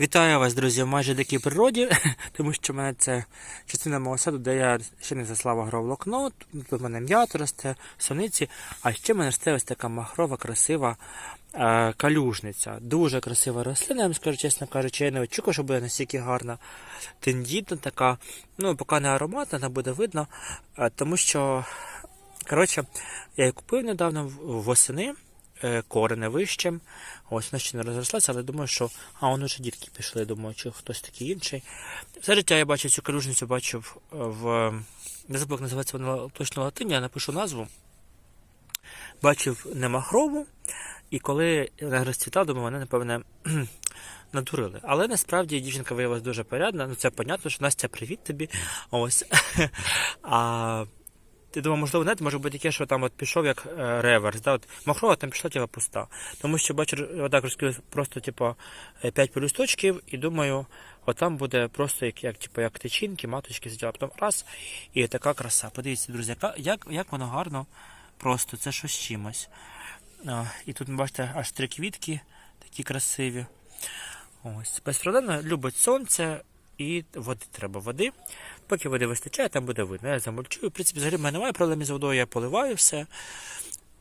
Вітаю вас, друзі, в майже дикій природі, тому що в мене це частина мого саду, де я ще не заслав агроволокно, тут у мене м'ята росте, сониці, а ще в мене росте ось така махрова, красива е, калюжниця. Дуже красива рослина, я вам скажу, чесно кажучи, я не очікував, що буде настільки гарна, тендітна така, ну, поки не ароматна, не буде видно, е, тому що, коротше, я її купив недавно восени, е, корene вище. Ось вона ще не розрослася, але думаю, що. А, воно вже дітки пішли, думаю, чи хтось такий інший. Все життя я бачив цю калюжницю, бачив в. Не забув, як називається вона точно латині, я напишу назву. Бачив немахрову, і коли вона розцвітала, думаю, вони, напевне, надурили. Але насправді дівчинка виявилася дуже порядна. Ну, це понятно, що Настя, привіт тобі. Ось. А ти думав, можливо, знаєте, може бути таке, що там от пішов як е, реверс, да? от махрова там пішла типа пуста. Тому що бачу, отак розкрив просто типу, 5 пелюсточків, і думаю, от там буде просто як, як, типу, як тичинки, маточки сиділа, потім раз, і така краса. Подивіться, друзі, яка, як, як воно гарно, просто це щось чимось. А, і тут, бачите, аж три квітки такі красиві. Ось. Безпроблемно любить сонце і води треба води. Поки води вистачає, там буде видно. Я замульчую. В принципі, взагалі в мене немає проблем з водою, я поливаю все.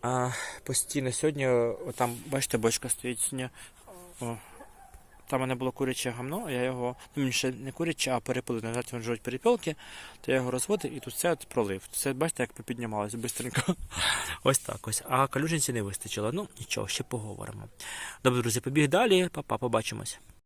А, постійно сьогодні, там, бачите, бочка стоїть сьогодні. О, там у мене було куряче гамно, я його, ну мені не куряче, а перепилив. Назад вони живуть перепілки, то я його розводив і тут все от пролив. Все, бачите, як попіднімалося швидко. Ось так ось. А калюжинці не вистачило. Ну, нічого, ще поговоримо. Добре, друзі, побіг далі. Па-па, побачимось.